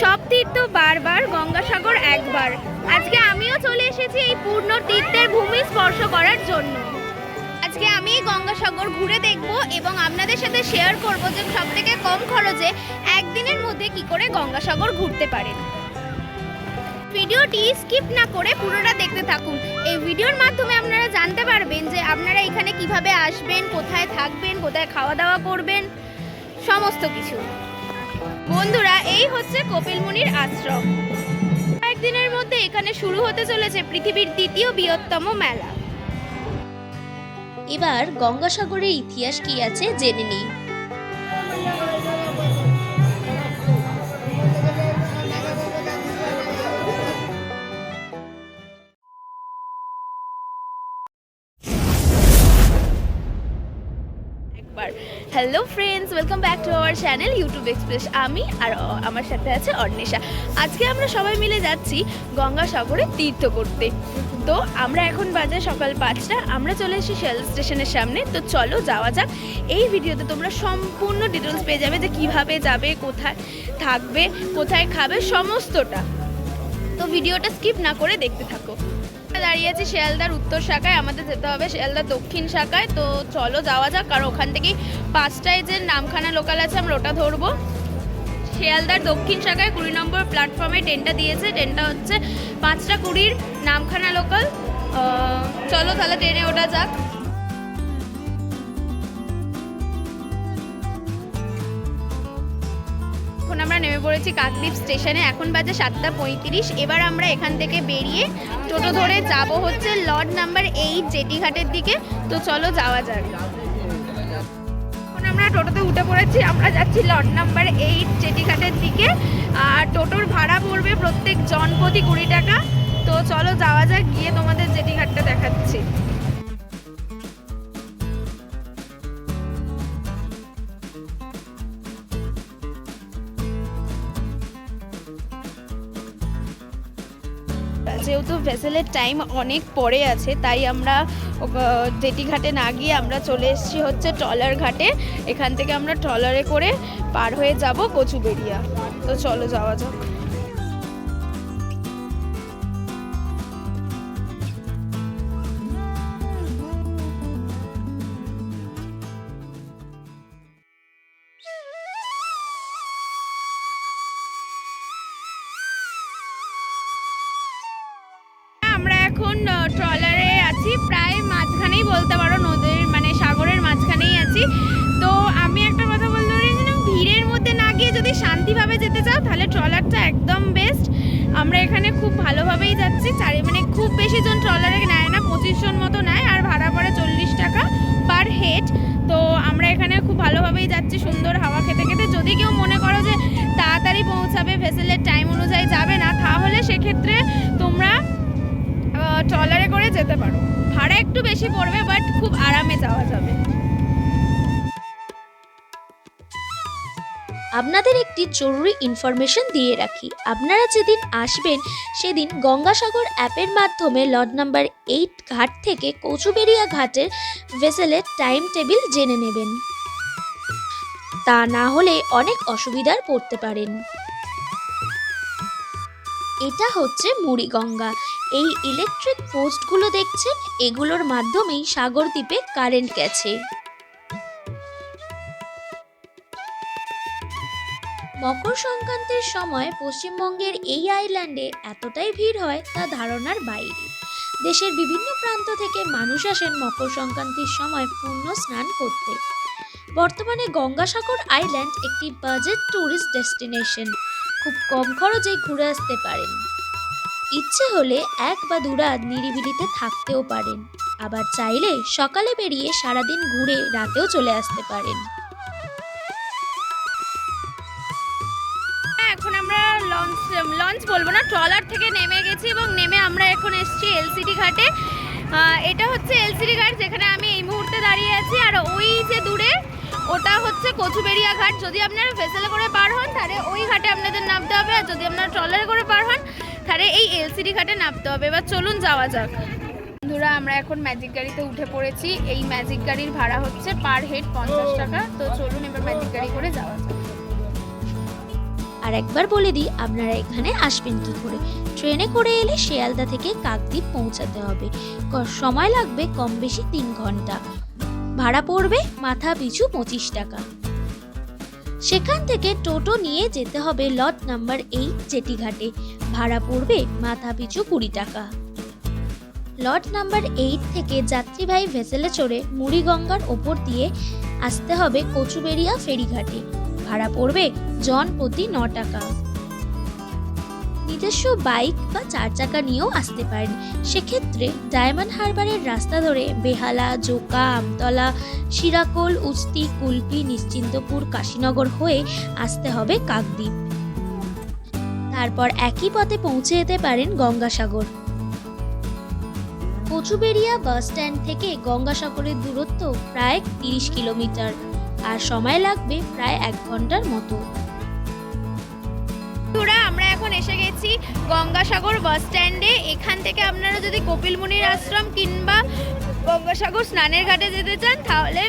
সব তীর্থ বারবার গঙ্গাসাগর একবার। আজকে আমিও চলে এসেছি এই পূর্ণ তীর্থের ভূমি স্পর্শ করার জন্য। আজকে আমি গঙ্গাসাগর ঘুরে দেখব এবং আপনাদের সাথে শেয়ার করব যে সব থেকে কম খরচে একদিনের মধ্যে কি করে গঙ্গাসাগর ঘুরতে পারেন। ভিডিওটি স্কিপ না করে পুরোটা দেখতে থাকুন। এই ভিডিওর মাধ্যমে আপনারা জানতে পারবেন যে আপনারা এখানে কীভাবে আসবেন, কোথায় থাকবেন, কোথায় খাওয়া দাওয়া করবেন, সমস্ত কিছু। বন্ধুরা, এই হচ্ছে কপিল মুনির আশ্রম। কয়েকদিনের মধ্যে এখানে শুরু হতে চলেছে পৃথিবীর দ্বিতীয় বৃহত্তম মেলা। এবার গঙ্গাসাগরের ইতিহাস কি আছে জেনে নিই। একবার। Hello friends welcome back to our channel YouTube express আমি আর আমার সাথে আছে অর্ণেশা আজকে আমরা সবাই মিলে যাচ্ছি গঙ্গাসাগরে তীর্থ করতে। তো আমরা এখন বাজে সকাল পাঁচটা, আমরা চলে এসেছি শেল স্টেশনের সামনে। তো চলো যাওয়া যাক। এই ভিডিওতে তোমরা সম্পূর্ণ ডিটেলস পেয়ে যাবে যে কীভাবে যাবে, কোথায় থাকবে, কোথায় খাবে, সমস্তটা। তো ভিডিওটা স্কিপ না করে দেখতে থাকো। দাঁড়িয়ে আছি শিয়ালদার উত্তর শাখায়, আমাদের যেতে হবে শিয়ালদার দক্ষিণ শাখায়। তো চলো যাওয়া যাক কারণ ওখান থেকেই পাঁচটায় যে নামখানা লোকাল আছে, আমরা ওটা ধরবো। শিয়ালদার দক্ষিণ শাখায় কুড়ি নম্বর প্ল্যাটফর্মে ট্রেনটা দিয়েছে ট্রেনটা হচ্ছে পাঁচটা কুড়ির নামখানা লোকাল চলো তাহলে ট্রেনে ওটা যাক। এখন আমরা নেমে পড়েছি কাকদ্বীপ স্টেশনে। এখন বাজে সাতটা পঁয়ত্রিশ। এবার আমরা এখান থেকে বেরিয়ে টোটো ধরে যাব হচ্ছে লর্ড নাম্বার এইট জেটিঘাটের দিকে। তো চলো যাওয়া যাক। এখন আমরা টোটোতে উঠে পড়েছি। আমরা যাচ্ছি লর্ড নাম্বার এইট জেটিঘাটের দিকে। আর টোটোর ভাড়া পড়বে প্রত্যেক জন প্রতি কুড়ি টাকা। তো চলো যাওয়া যাক, গিয়ে তোমাদের জেটিঘাটটা দেখাচ্ছি। যেহেতু ভেসেলের টাইম অনেক পরে আছে, তাই আমরা জেটি ঘাটে না গিয়ে আমরা চলে এসেছি হচ্ছে ট্রলার ঘাটে। এখান থেকে আমরা ট্রলারে করে পার হয়ে যাব কচুবেড়িয়া। তো চলো যাওয়া যাক। তো আমি একটা কথা বলতে পারিছিলাম ভিড়ের মধ্যে না গিয়ে যদি শান্তিভাবে যেতে চাও, তাহলে ট্রলারটা একদম বেস্ট আমরা এখানে খুব ভালোভাবেই যাচ্ছি। চারি মানে খুব বেশি জন ট্রলারে নেয় না, পঁচিশ জন মতো নেয়, আর ভাড়া পড়ে চল্লিশ টাকা পার হেড তো আমরা এখানে খুব ভালোভাবেই যাচ্ছি সুন্দর হাওয়া খেতে খেতে। যদি কেউ মনে করো যে তাড়াতাড়ি পৌঁছাবে ভেসেলের টাইম অনুযায়ী যাবে না, তাহলে সেক্ষেত্রে তোমরা ট্রলারে করে যেতে পারো। ভাড়া একটু বেশি পড়বে বাট খুব আরামে যাওয়া যাবে। আপনাদের একটি জরুরি ইনফরমেশন দিয়ে রাখি। আপনারা যেদিন আসবেন, সেদিন গঙ্গাসাগর অ্যাপের মাধ্যমে লট নাম্বার এইট ঘাট থেকে কচুবেড়িয়া ঘাটের ভেসেলের টাইম টেবিল জেনে নেবেন। তা না হলে অনেক অসুবিধার পড়তে পারেন। এটা হচ্ছে মুড়িগঙ্গা। এই ইলেকট্রিক পোস্টগুলো দেখছেন, এগুলোর মাধ্যমেই সাগর দ্বীপে কারেন্ট গেছে। মকর সংক্রান্তির সময় পশ্চিমবঙ্গের এই আইল্যান্ডে এতটাই ভিড় হয় তা ধারণার বাইরে। দেশের বিভিন্ন প্রান্ত থেকে মানুষ আসেন মকর সংক্রান্তির সময় পূর্ণ স্নান করতে। বর্তমানে গঙ্গাসাগর আইল্যান্ড একটি বাজেট ট্যুরিস্ট ডেস্টিনেশন খুব কম খরচে ঘুরে আসতে পারেন। ইচ্ছে হলে এক বা দুরাত নিরিবিলিতে থাকতেও পারেন। আবার চাইলে সকালে বেরিয়ে সারাদিন ঘুরে রাতেও চলে আসতে পারেন। লঞ্চ লঞ্চ বলব না, ট্রলার থেকে নেমে গেছি এবং নেমে আমরা এখন এসেছি এলসিডি ঘাটে। এটা হচ্ছে এলসিডি ঘাট যেখানে আমি এই মুহূর্তে দাঁড়িয়ে আছি। আর ওই যে দূরে, ওটা হচ্ছে কচুবেড়িয়া ঘাট। যদি আপনারা ভেসেলে করে পার হন, তাহলে ওই ঘাটে আপনাদের নামতে হবে। আর যদি আপনারা ট্রলারে করে পার হন, তাহলে এই এলসিডি ঘাটে নামতে হবে। এবার চলুন, যাওয়া যাক। বন্ধুরা, আমরা এখন ম্যাজিক গাড়িতে উঠে পড়েছি। এই ম্যাজিক গাড়ির ভাড়া হচ্ছে পার হেড পঞ্চাশ টাকা। তো চলুন এবার ম্যাজিক গাড়ি করে যাওয়া আর একবার বলে দিই, আপনারা এখানে আসবেন কি করে? ট্রেনে করে এলে শিয়ালদা থেকে কাকদ্বীপ পৌঁছাতে হবে। সময় লাগবে কম বেশি তিন ঘণ্টা। ভাড়া পড়বে মাথা পিছু পঁচিশ টাকা। সেখান থেকে টোটো নিয়ে যেতে হবে লট নাম্বার এইট জেটিঘাটে। ভাড়া পড়বে মাথা পিছু কুড়ি টাকা। লট নাম্বার এইট থেকে যাত্রীবাহী ভেসেলে চড়ে মুড়িগঙ্গার ওপর দিয়ে আসতে হবে কচুবেড়িয়া ফেরিঘাটে। ভাড়া পড়বে জন প্রতি ন টাকা। নিজস্ব বাইক বা চার চাকা নিয়েও আসতে পারেন। সেক্ষেত্রে ডায়মন্ড হারবারের রাস্তা ধরে বেহালা, জোকা, আমতলা শিরাকোল উস্তি, কুলপি, নিশ্চিন্তপুর, কাশীনগর হয়ে আসতে হবে কাকদ্বীপ। তারপর একই পথে পৌঁছে যেতে পারেন গঙ্গাসাগর। কচুবেড়িয়া বাস স্ট্যান্ড থেকে গঙ্গাসাগরের দূরত্ব প্রায় তিরিশ কিলোমিটার। আর সময় লাগবে প্রায় এক ঘণ্টার মতো। আমরা এখন এসে গেছি গঙ্গাসাগর বাস স্ট্যান্ডে। এখান থেকে আপনারা যদি কপিলমুনির আশ্রম কিংবা গঙ্গাসাগর স্নানের ঘাটে যেতে চান, তাহলে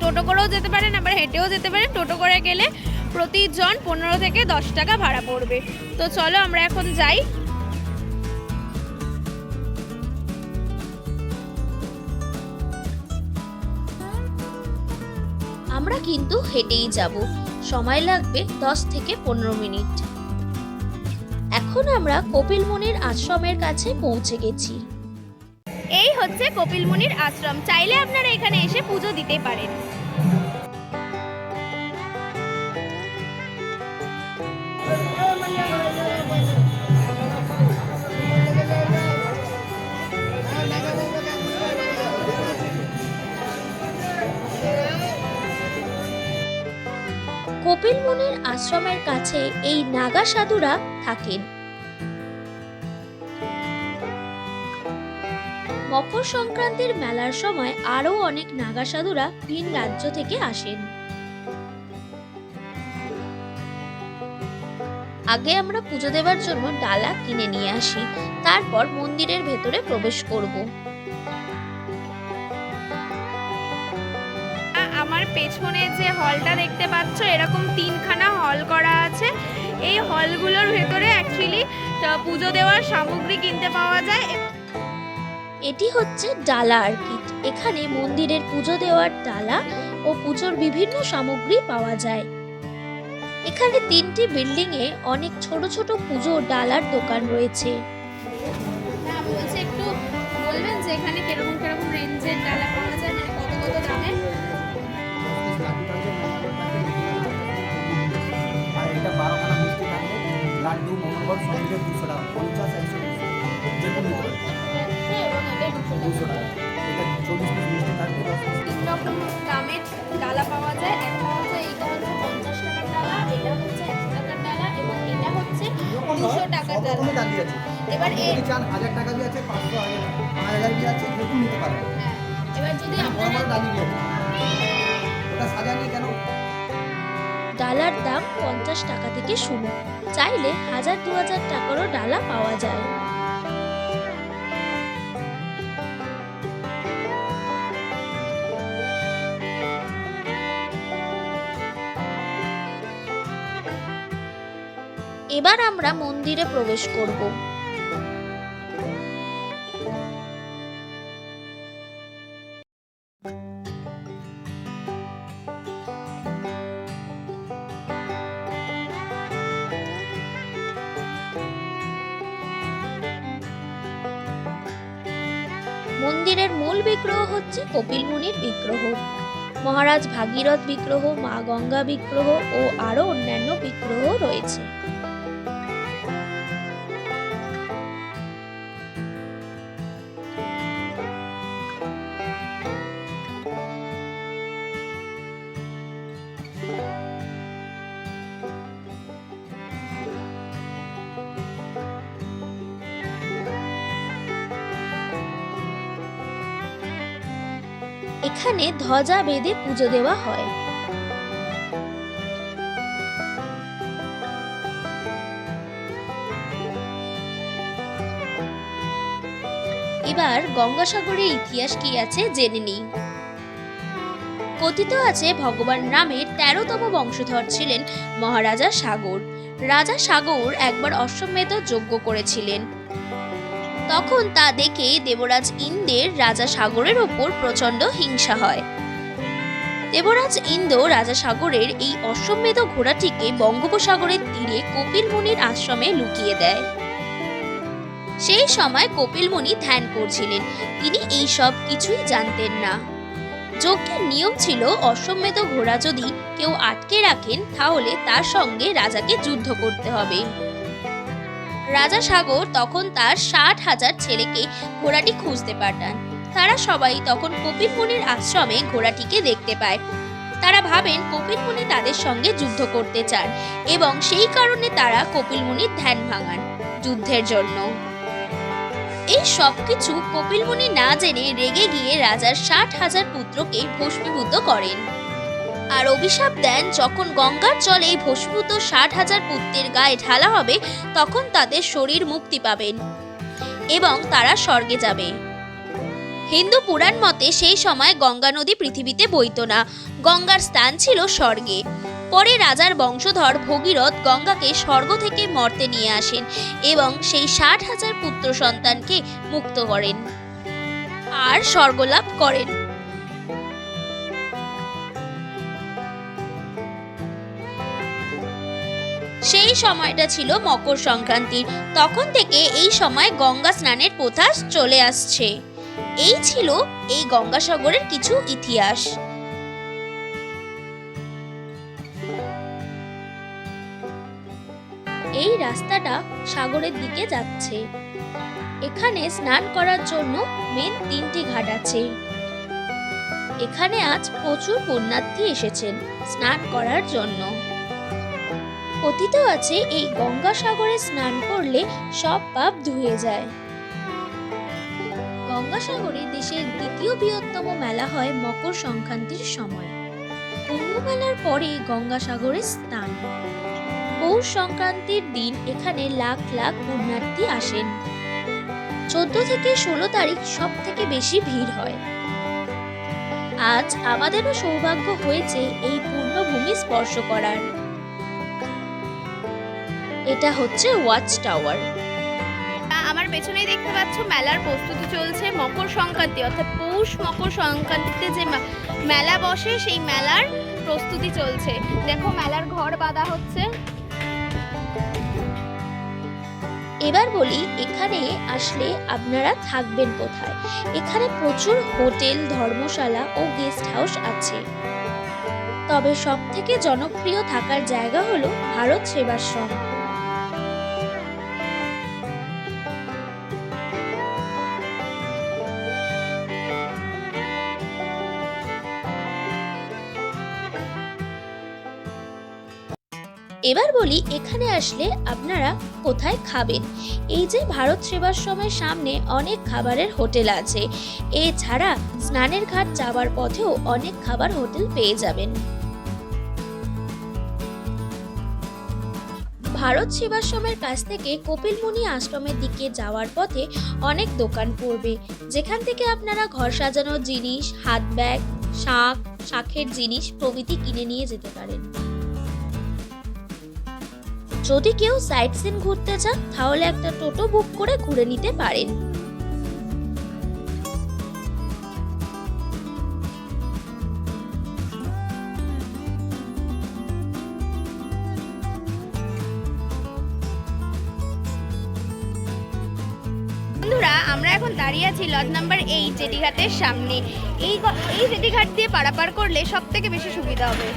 টোটো করেও যেতে পারেন, আবার হেঁটেও যেতে পারেন। টোটো করে গেলে প্রতিজন পনেরো থেকে দশ টাকা ভাড়া পড়বে। তো চলো আমরা এখন যাই। আমরা কিন্তু হেঁটেই যাব। সময় লাগবে দশ থেকে পনেরো মিনিট। এখন আমরা কপিল কপিলমুনির আশ্রমের কাছে পৌঁছে গেছি। এই হচ্ছে কপিলমুনির আশ্রম। চাইলে আপনারা এখানে এসে পুজো দিতে পারেন। কপিল মুনির আশ্রমের কাছে এই নাগা সাধুরা থাকেন। মকর সংক্রান্তির মেলার সময় আরও অনেক নাগা সাধুরা ভিন রাজ্য থেকে আসেন। আগে আমরা পুজো দেওয়ার জন্য ডালা কিনে নিয়ে আসি, তারপর মন্দিরের ভেতরে প্রবেশ করব। পেছনে যে হলটা দেখতে পাচ্ছ, এরকম তিনখানা হল করা আছে। এই হলগুলোর ভেতরে অ্যাকচুয়ালি পুজো দেওয়ার সামগ্রী কিনতে পাওয়া যায়। এটি হচ্ছে ডালা আর্কিট এখানে মন্দিরের পুজো দেওয়ার ডালা ও পুজোর বিভিন্ন সামগ্রী পাওয়া যায়। এখানে তিনটি বিল্ডিং এ অনেক ছোট ছোট পুজো ডালার দোকান রয়েছে। ডালা আছে এবার আপনি চান হাজার টাকা দিয়ে আছে পাঁচশো হাজার দিয়ে আছে যেরকম নিতে পারবে। হ্যাঁ এবার যদি আপনারা বড়। দাঁড়িয়ে ওটা সাজানি কেন? ডালার দাম পঞ্চাশ টাকা থেকে শুরু। চাইলে হাজার দু হাজার টাকারও ডালা পাওয়া যায়। এবার আমরা মন্দিরে প্রবেশ করব। মন্দিরের মূল বিগ্রহ হচ্ছে কপিল মুনির বিগ্রহ। মহারাজ ভাগীরথ বিগ্রহ, মা গঙ্গা বিগ্রহ ও আরও অন্যান্য বিগ্রহ রয়েছে। এখানে ধ্বজা বেঁধে পুজো দেওয়া হয়। এবার গঙ্গাসাগরের ইতিহাস কি আছে জেনে নিই। কথিত আছে ভগবান রামের তেরোতম বংশধর ছিলেন মহারাজা সাগর। রাজা সাগর একবার অশ্বমেধ যজ্ঞ করেছিলেন। তখন তা দেখে দেবরাজ ইন্দ্রের রাজা সাগরের ওপর প্রচণ্ড হিংসা হয়। দেবরাজ ইন্দ্র রাজা সাগরের এই অশ্বমেধ ঘোড়াটিকে বঙ্গোপসাগরের তীরে কপিল মুনির আশ্রমে লুকিয়ে দেয়। সেই সময় কপিল মুনি ধ্যান করছিলেন, তিনি এই সব কিছুই জানতেন না। যজ্ঞের নিয়ম ছিল, অশ্বমেধ ঘোড়া যদি কেউ আটকে রাখেন, তাহলে তার সঙ্গে রাজাকে যুদ্ধ করতে হবে। রাজা সাগর তখন তার ষাট হাজার ছেলেকে ঘোড়াটি খুঁজতে পাঠান। তারা সবাই তখন কপিল মুনির আশ্রমে ঘোড়াটিকে দেখতে পায়। তারা ভাবেন কপিল মুনি তাদের সঙ্গে যুদ্ধ করতে চান এবং সেই কারণে তারা কপিল মুনির ধ্যান ভাঙান যুদ্ধের জন্য। এই সব কিছু কপিল মুনি না জেনে রেগে গিয়ে রাজার ষাট হাজার পুত্রকে ভস্মীভূত করেন। আর অভিশাপ দেন যখন গঙ্গার জলে ভস্মীভূত ষাট হাজার পুত্রের গায়ে ঢালা হবে, তখন তাদের শরীর মুক্তি পাবেন এবং তারা স্বর্গে যাবে। হিন্দু পুরাণ মতে সেই সময় গঙ্গা নদী পৃথিবীতে বইত না। গঙ্গার স্থান ছিল স্বর্গে। পরে রাজার বংশধর ভগীরথ গঙ্গাকে স্বর্গ থেকে মর্তে নিয়ে আসেন এবং সেই ষাট হাজার পুত্র সন্তানকে মুক্ত করেন। আর স্বর্গলাভ করেন। সেই সময়টা ছিল মকর সংক্রান্তির। তখন থেকে এই সময় গঙ্গা স্নানের প্রথা চলে আসছে। এই ছিল এই গঙ্গাসাগরের কিছু ইতিহাস। এই রাস্তাটা সাগরের দিকে যাচ্ছে। এখানে স্নান করার জন্য মেন তিনটি ঘাট আছে। এখানে আজ প্রচুর পুণ্যার্থী এসেছেন স্নান করার জন্য। কথিত আছে, এই গঙ্গাসাগরে স্নান করলে সব পাপ ধুয়ে যায়। গঙ্গাসাগরে দেশের দ্বিতীয় বৃহত্তম মেলা হয় মকর সংক্রান্তির সময়। কুম্ভ মেলার পরে গঙ্গাসাগরে স্নান। পৌষ সংক্রান্তির দিন এখানে লাখ লাখ পুণ্যার্থী আসেন। চোদ্দ থেকে ষোলো তারিখ সব থেকে বেশি ভিড় হয়। আজ আমাদেরও সৌভাগ্য হয়েছে এই পূর্ণভূমি স্পর্শ করার। এটা হচ্ছে ওয়াচ টাওয়ার আমার পেছনেই দেখতে পাচ্ছ মেলার প্রস্তুতি চলছে মকর সংক্রান্তি অর্থাৎ পৌষ মকর সংক্রান্তিতে যে মেলা বসে সেই মেলার প্রস্তুতি চলছে। দেখো মেলার ঘর বাঁধা হচ্ছে। এবার বলি এখানে আসলে আপনারা থাকবেন কোথায়? এখানে প্রচুর হোটেল ধর্মশালা ও গেস্ট হাউস আছে। তবে সব থেকে জনপ্রিয় থাকার জায়গা হলো ভারত সেবাশ্রম। এবার বলি এখানে আসলে আপনারা কোথায় খাবেন। এই যে ভারত সেবাশ্রমের সামনে অনেক খাবারের হোটেল আছে। এছাড়া স্নানের ঘাট যাওয়ার পথেও অনেক খাবার হোটেল পেয়ে যাবেন। ভারত সেবাশ্রমের কাছ থেকে কপিলমুনি আশ্রমের দিকে যাওয়ার পথে অনেক দোকান পড়বে। যেখান থেকে আপনারা ঘর সাজানোর জিনিস, হাত ব্যাগ শাঁখ শাঁখের জিনিস প্রভৃতি কিনে নিয়ে যেতে পারেন। যদি কেউ সাইট সিন ঘুরতে চান, তাহলে একটা টোটো বুক করে ঘুরে নিতে পারেন। বন্ধুরা, আমরা এখন দাঁড়িয়ে আছি লজ নাম্বার এইট জেটিঘাটের সামনে। এই এই জেটিঘাট দিয়ে পারাপার করলে সব থেকে বেশি সুবিধা হবে।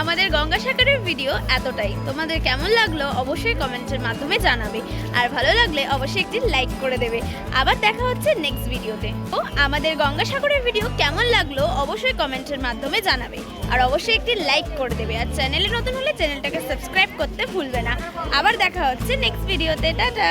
আমাদের গঙ্গাসাগরের ভিডিও এতটাই। তোমাদের কেমন লাগল অবশ্যই কমেন্টের মাধ্যমে জানাবে। আর ভালো লাগলে অবশ্যই একটি লাইক করে দেবে। আবার দেখা হচ্ছে নেক্সট ভিডিওতে। ও, আমাদের গঙ্গাসাগরের ভিডিও কেমন লাগল অবশ্যই কমেন্টের মাধ্যমে জানাবে। আর অবশ্যই একটি লাইক করে দেবে। আর চ্যানেলে নতুন হলে চ্যানেলটাকে সাবস্ক্রাইব করতে ভুলবে না। আবার দেখা হচ্ছে নেক্সট ভিডিওতে। টাটা!